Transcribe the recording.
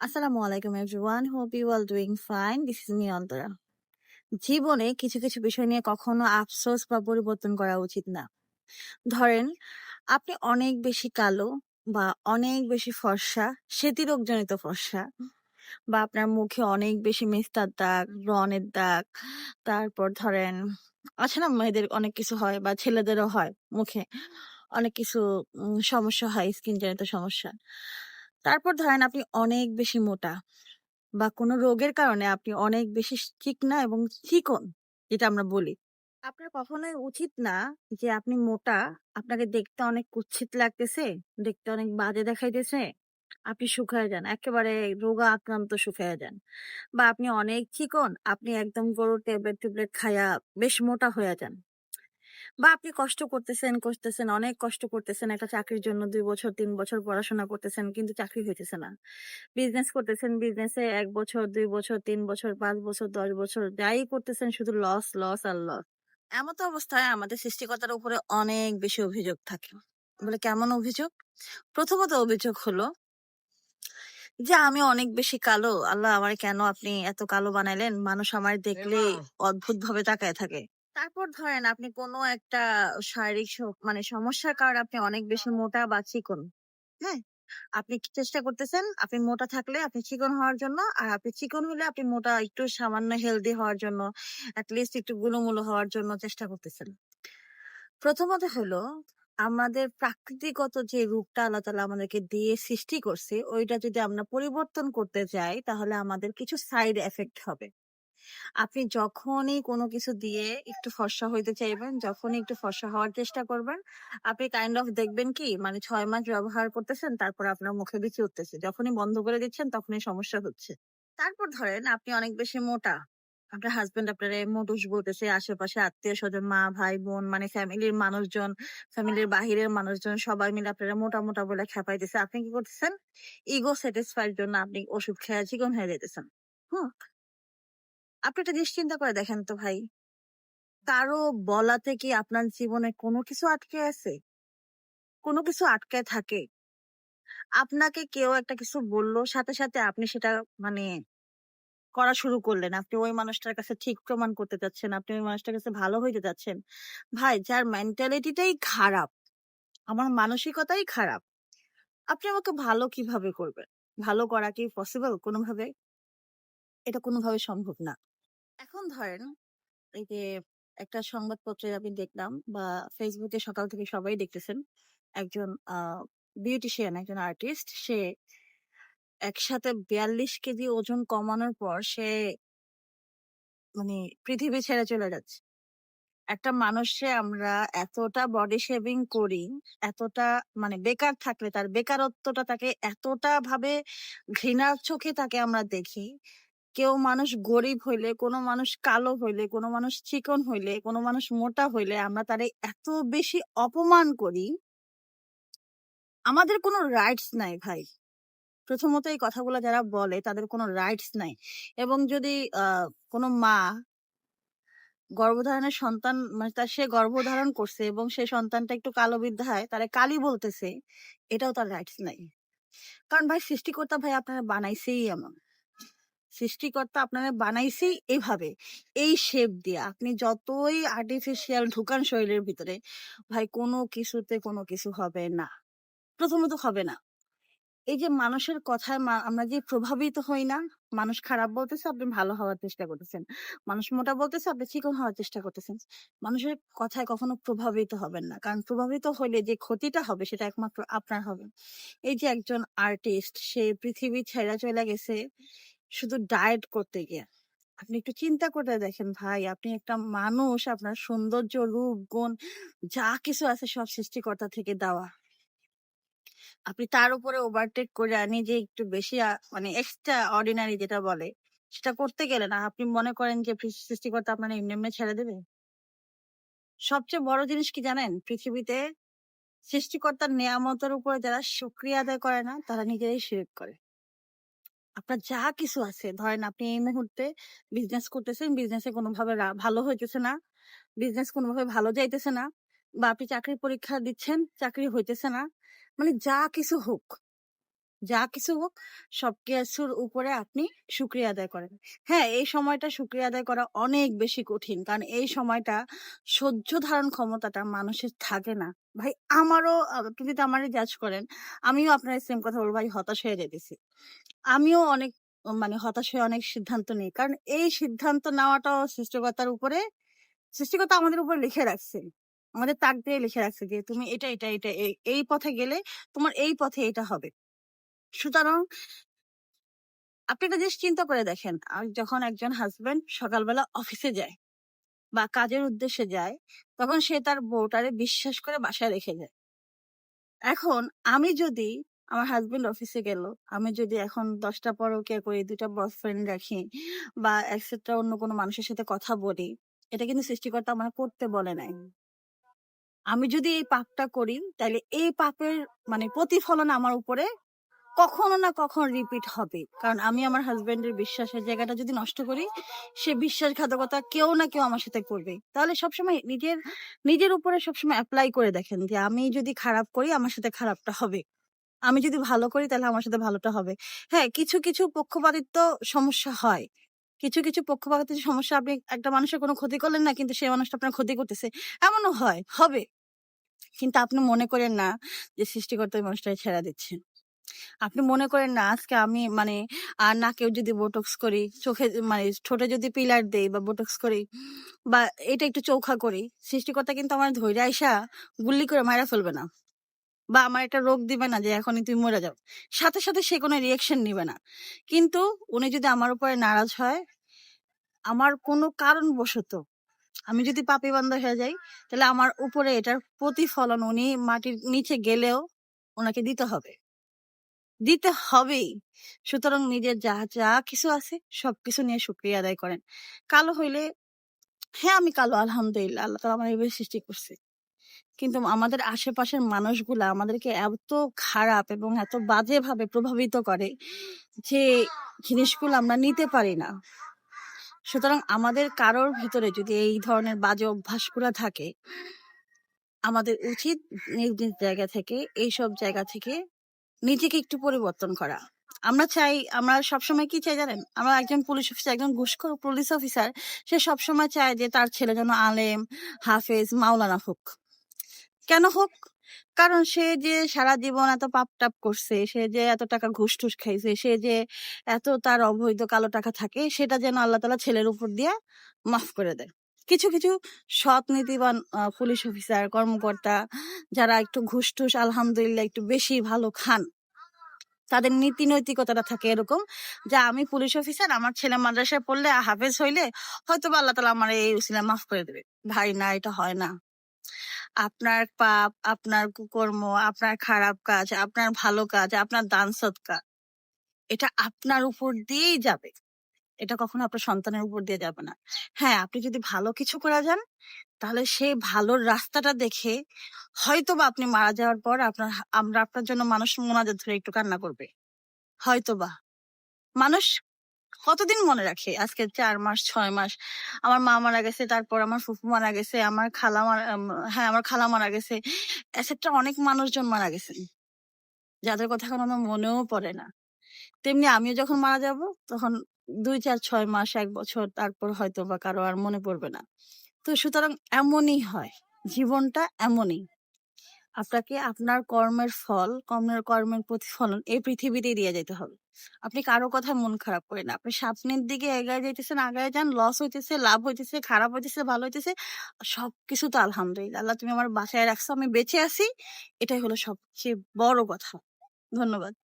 আসসালামু আলাইকুম everyone hope you are doing fine this is me Antara জীবনে কিছু কিছু বিষয় নিয়ে কখনো আফসোস বা পরিবর্তন করা উচিত না। ধরেন, আপনি অনেক বেশি কালো বা অনেক বেশি ফর্সা স্মৃতিরোগজনিত ফর্সা বা আপনার মুখে অনেক বেশি মেস্তার দাগ ব্রণের দাগ, তারপর ধরেন, আছে না মেয়েদের অনেক কিছু হয় বা ছেলেদেরও হয় মুখে অনেক কিছু সমস্যা হয় স্কিন জনিত সমস্যা। তারপর ধরেন আপনি অনেক বেশি মোটা বা কোনো রোগের কারণে আপনি অনেক বেশি চিকনা এবং চিকন যেটা আমরা বলি। আপনার কখনোই উচিত না যে আপনি মোটা, আপনাকে দেখতে অনেক কুচ্ছিত লাগতেছে, দেখতে অনেক বাজে দেখাইতেছে, আপনি শুকায় যান, একেবারে রোগা আক্রান্ত শুকায় যান। বা আপনি অনেক চিকন আপনি একদম গরুর ট্যাবলেট টুবলেট খায়া বেশ মোটা হয়ে যান। বা আপনি কষ্ট করতেছেন করতেছেন অনেক কষ্ট করতেছেন একটা চাকরির জন্য দুই বছর তিন বছর পড়াশোনা করতেছেন কিন্তু চাকরি হইতেছে না। বিজনেস করতেছেন বিজনেসে এক বছর দুই বছর তিন বছর পাঁচ বছর দশ বছর যাই করতেছেন শুধু লস লস আর লস এমন তো অবস্থায় আমাদের সৃষ্টিকর্তার উপরে অনেক বেশি অভিযোগ থাকে। বলে কেমন অভিযোগ? প্রথমত অভিযোগ হলো যে আমি অনেক বেশি কালো। আল্লাহ আমার কেন আপনি এত কালো বানাইলেন? মানুষ আমার দেখলে অদ্ভুত ভাবে তাকায় থাকে। তারপর ধরেন আপনি কোনো একটা শারীরিক মানে সমস্যার কারণে আপনি অনেক বেশি মোটা বা চিকন হ্যাঁ? আপনি কি চেষ্টা করতেছেন, আপনি মোটা থাকলে আপনি চিকন হওয়ার জন্য, আর আপনি চিকন হলে আপনি মোটা একটু সামান্য হেলদি হওয়ার জন্য লিস্ট একটু গুলোমুলো হওয়ার জন্য চেষ্টা করতেছেন। প্রথমত হলো, আমাদের প্রাকৃতিগত যে রূপটা আল্লাহ তালা আমাদেরকে দিয়ে সৃষ্টি করছে, ওইটা যদি আমরা পরিবর্তন করতে যাই, তাহলে আমাদের কিছু সাইড এফেক্ট হবে। আপনি যখনই কোনো কিছু দিয়ে একটু ফর্সা হইতে চাইবেন, যখনই একটু ফর্সা হওয়ার চেষ্টা করবেন, আপনি কাইন্ড অফ দেখবেন কি মানে ছয় মাস ব্যবহার করতেছেন, তারপর আপনার মুখে বিচি উঠতেছে। যখনই বন্ধ করে দিচ্ছেন, তখনই সমস্যা হচ্ছে। তারপর ধরেন আপনি অনেক বেশি মোটা, আপনার হাজবেন্ড আপনার মোটুস বলতেছে, আশেপাশে আত্মীয় স্বজন মা, ভাই, বোন মানে ফ্যামিলির মানুষজন ফ্যামিলির বাহিরের মানুষজন, সবাই মিলে আপনারা মোটা মোটা বলে খেপাইতেছে। আপনি কি করতেছেন? ইগো স্যাটিসফাইড জন্য আপনি ওষুধ খেয়ে চিকন হয়ে যেতেছেন হুম? আপনি একটা জিনিস চিন্তা করে দেখেন তো ভাই। কারও বলাতে কি আপনার জীবনে কোনো কিছু আটকে আছে? কোনো কিছু আটকে থাকে? আপনাকে কেউ একটা কিছু বলল, সাথে সাথে আপনি সেটা মানে করা শুরু করলেন। আপনি ওই মানুষটার কাছে ঠিক প্রমাণ করতে চাচ্ছেন, আপনি ওই মানুষটার কাছে ভালো হইতে চাচ্ছেন। ভাই, যার মেন্টালিটিটাই খারাপ, আমার মানসিকতাই খারাপ, আপনি আমাকে ভালো কীভাবে করবেন? ভালো করা কি পসিবল কোনোভাবে? এটা কোনোভাবে সম্ভব না। এখন ধরেন, এই যে একটা সংবাদপত্রে আমি দেখলাম বা ফেসবুকে সকাল থেকে সবাই দেখতেছেন, একজন বিউটিশিয়ান একজন আর্টিস্ট সে একসাথে বিয়াল্লিশ কেজি ওজন কমানোর পর সে মানে পৃথিবী ছেড়ে চলে যাচ্ছে। একটা মানুষে আমরা এতটা বডি শেভিং করি, এতটা মানে বেকার থাকলে, তার বেকারত্বটা তাকে এতটা ভাবে ঘৃণার চোখে তাকে আমরা দেখি কেউ মানুষ গরিব হইলে, কোনো মানুষ কালো হইলে, কোনো মানুষ চিকন হইলে, কোনো মানুষ মোটা হইলে আমরা তারে এত বেশি অপমান করি। আমাদের কোনো রাইটস নাই ভাই। প্রথমত এই কথাগুলো যারা বলে তাদের কোনো রাইটস নাই। এবং যদি কোনো মা গর্ভধারণের সন্তান মানে তার সে গর্ভধারণ করছে এবং সে সন্তানটা একটু কালো বিদ্যায় তারা কালি বলতেছে, এটাও তার রাইটস নাই। কারণ ভাই সৃষ্টিকর্তা ভাই আপনারা বানাইছেই এমন। সৃষ্টিকর্তা আপনারা বানাইছেই এভাবে। এই শেপ দিয়ে। আপনি যতই আর্টিফিশিয়াল ঢুকান শরীরের ভিতরে, ভাই কোনো কিছুতে কোনো কিছু হবে না। প্রথমত হবে না। এই যে মানুষের কথায় আমরা যে প্রভাবিত হই না, মানুষ খারাপ বলতেছে, আপনি ভালো হওয়ার চেষ্টা করতেছেন। মানুষ মোটা বলতেছে, আপনি চিকন হওয়ার চেষ্টা করতেছেন। মানুষের কথায় কখনো প্রভাবিত হবেন না। কারণ প্রভাবিত হলে যে ক্ষতিটা হবে, সেটা একমাত্র আপনার হবে। এই যে একজন আর্টিস্ট সে পৃথিবী ছেড়ে চলে গেছে শুধু ডায়েট করতে গিয়ে। আপনি একটু চিন্তা করে দেখেন ভাই, আপনি একটা মানুষ, আপনার সৌন্দর্য, রূপ, গুণ, যা কিছু আছে সব সৃষ্টিকর্তা থেকে দেওয়া। আপনি তার উপরে ওভারটেক করে যে একটু বেশি মানে এক্সট্রা অর্ডিনারি যেটা বলে, সেটা করতে গেলে না, আপনি মনে করেন যে সৃষ্টিকর্তা আপনার এমনি এমনি ছেড়ে দেবে। সবচেয়ে বড় জিনিস কি জানেন? পৃথিবীতে সৃষ্টিকর্তার নিয়ামতের উপরে যারা শুক্রিয়া আদায় করে না, তারা নিজেরাই শিরক করে। আপনার যা কিছু আছে ধরেন আপনি এই মুহূর্তে বিজনেস করতেছেন বিজনেসে কোনোভাবে ভালো হইতেছে না বিজনেস কোনোভাবে ভালো যাইতেছে না বা আপনি চাকরির পরীক্ষা দিচ্ছেন চাকরি হইতেছে না মানে যা কিছু হোক যা কিছু হোক সব কিছুর উপরে আপনি শুক্রিয়া আদায় করেন। হ্যাঁ, এই সময়টা শুক্রিয়া আদায় করা অনেক বেশি কঠিন। কারণ এই সময়টা সহ্য ধারণ ক্ষমতাটা মানুষের থাকে না। ভাই আমারও আ আপনি যদি আমারে জাজ করেন, আমিও আপনার সেম কথা বলব ভাই হতাশ হয়ে যাইতেছি। আমিও অনেক মানে হতাশ হয়ে অনেক সিদ্ধান্ত নিই কারণ এই সিদ্ধান্ত নেওয়াটাও সৃষ্টিকর্তার উপরে সৃষ্টিকর্তা আমাদের উপর লিখে রাখছে। আমাদের তাক দিয়ে লিখে রাখছে যে তুমি এটা, এটা, এটা এই, পথে গেলে তোমার এই পথে এটা হবে। সুতরাং আপনি একটা জিনিস চিন্তা করে দেখেন, যখন একজন হাসব্যান্ড সকালবেলা অফিসে যায় বা কাজের উদ্দেশ্যে যায়, তখন সে তার বউটারে বিশ্বাস করে বাসায় রেখে যায়। এখন আমি যদি আমার হাসব্যান্ড অফিসে গেল, আমি যদি এখন ১০ টা পরকীয়া করি, ২ টা বয়ফ্রেন্ড রাখি বা এটসেট্রা অন্য কোনো মানুষের সাথে কথা বলি, এটা কিন্তু সৃষ্টিকর্তা আমার করতে বলে নাই। আমি যদি এই পাপটা করি, তাহলে এই পাপের মানে প্রতিফলন আমার উপরে কখনো না কখনো রিপিট হবে। কারণ আমি আমার হাসব্যান্ডের বিশ্বাসের জায়গাটা যদি নষ্ট করি, সে বিশ্বাসঘাতকতা কেউ না কেউ আমার সাথে করবে তাহলে সবসময় নিজের, নিজের উপরে সবসময় অ্যাপ্লাই করে দেখেন যে আমি যদি খারাপ করি আমার সাথে খারাপটা হবে। আমি যদি ভালো করি তাহলে আমার সাথে ভালোটা হবে। হ্যাঁ, কিছু, কিছু পক্ষপাতিত্ব সমস্যা হয়। কিছু, কিছু পক্ষপাতিত্ব সমস্যা আপনি একটা মানুষের কোনো ক্ষতি করলেন না কিন্তু সেই মানুষটা আপনার ক্ষতি করতেছে। এমনও হয়, হবে। কিন্তু আপনি মনে করেন না যে সৃষ্টিকর্তা ওই মানুষটাকে ছেড়ে দিচ্ছেন। আপনি মনে করেন না আজকে আমি মানে আ নাকেও যদি বোটক্স করি, চোখে মানে ঠোঁটে যদি পিলার দেই বা বোটক্স করি বা এটা একটু চৌখা করি, সৃষ্টিকর্তা কিন্তু আমার ধইরা আইসা গুল্লি করে মাইরা ফেলবে না। বা আমার একটা রোগ দিবে না যে এখনই তুমি মরে যাও। সাথে, সাথে সে কোনো রিঅ্যাকশন নিবে না। কিন্তু উনি যদি আমার উপরে নারাজ হয়, আমার কোনো কারণবশত আমি যদি পাপি বান্দা হয়ে যাই, তাহলে আমার উপরে এটার প্রতিফলন উনি মাটির নিচে গেলেও ওনাকে দিতে হবে। দিতে হবেই। সুতরাং নিজের যা, যা কিছু আছে সবকিছু নিয়ে শুকরিয়া আদায় করেন। কালো হইলে হ্যাঁ, আমি কালো আলহামদুলিল্লাহ। আল্লাহ তাআলা আমার এভাবে সৃষ্টি করছে। কিন্তু আমাদের আশেপাশের মানুষগুলা আমাদেরকে এত খারাপ এবং এত বাজেভাবে প্রভাবিত করে যে জিনিসগুলো আমরা নিতে পারি না। সুতরাং আমাদের কারোর ভিতরে যদি এই ধরনের বাজে অভ্যাসগুলা থাকে আমাদের উচিত নিজ, নিজ জায়গা থেকে এইসব জায়গা থেকে নিজেকে একটু পরিবর্তন করা। আমরা চাই আমরা সবসময় কি চাই জানেন? আমরা একজন পুলিশ অফিসার, একজন ঘুষখোর পুলিশ অফিসার সে সবসময় চায় যে তার ছেলে যেন আলেম, হাফেজ, মাওলানা হোক। কেন হোক? কারণ সে যে সারা জীবন এত পাপ-টাপ করছে, সে যে এত টাকা ঘুষ-টুস খাইছে, সে যে এত তার অবৈধ কালো টাকা থাকে সেটা যেন আল্লাহ তালা ছেলের উপর দিয়ে মাফ করে দেয়। কিছু, কিছু সৎ নীতিবান পুলিশ অফিসার, কর্মকর্তা যারা একটু ঘুষ-টুস আলহামদুলিল্লাহ একটু বেশি ভালো খান। তাদের নীতি নৈতিকতাটা থাকে এরকম যে আমি পুলিশ অফিসার, আমার ছেলে মাদ্রাসায় পড়লে হাফেজ হইলে হয়তোবা আল্লাহ তাআলা আমার এই উসিলায় মাফ করে দেবে। ভাই না এটা হয় না। আপনার পাপ, আপনার কুকর্ম, আপনার খারাপ কাজ, আপনার ভালো কাজ, আপনার দান সদকা এটা আপনার উপর দিয়েই যাবে। এটা কখনো আপনার সন্তানের উপর দিয়ে যাবে না। হ্যাঁ, আপনি যদি ভালো কিছু করে যান, তাহলে সেই ভালোর রাস্তাটা দেখে হয়তো বা আপনি মারা যাওয়ার পর আপনার আমরা আপনার জন্য মানুষ মোনাজাত ধরে একটু কান্না করবে। হয়তো বা মানুষ কতদিন মনে রাখে? আজকে চার মাস, ছয় মাস। আমার মা মারা গেছে, তারপর আমার ফুফু মারা গেছে, আমার খালা মারা হ্যাঁ, আমার খালা মারা গেছে। এটসেট্রা অনেক মানুষজন মারা গেছেন। যাদের কথা এখন আমার মনেও পড়ে না। তেমনি আমিও যখন মারা যাব তখন ২, ৪, ৬ মাস, এক বছর তারপর হয়তো বা কারও আর মনে পড়বে না। তো সুতরাং এমনই হয়। জীবনটা এমনই। আপনাকে আপনার কর্মের ফল, কর্মের কর্মের প্রতিফলন এই পৃথিবীতেই দিয়ে যেতে হবে। আপনি কারও কথা মন খারাপ করে না। আপনি স্বপ্নের দিকে এগিয়ে যাইতেছেন, আগায় যান। লস হইতেছে, লাভ হইতেছে, খারাপ হইতেছে, ভালো হইতেছে। সবকিছু তো আলহামদুলিল্লাহ। আল্লাহ তুমি আমার বাসায় রাখছো, আমি বেঁচে আছি। এটাই হলো সবচেয়ে বড় কথা। ধন্যবাদ।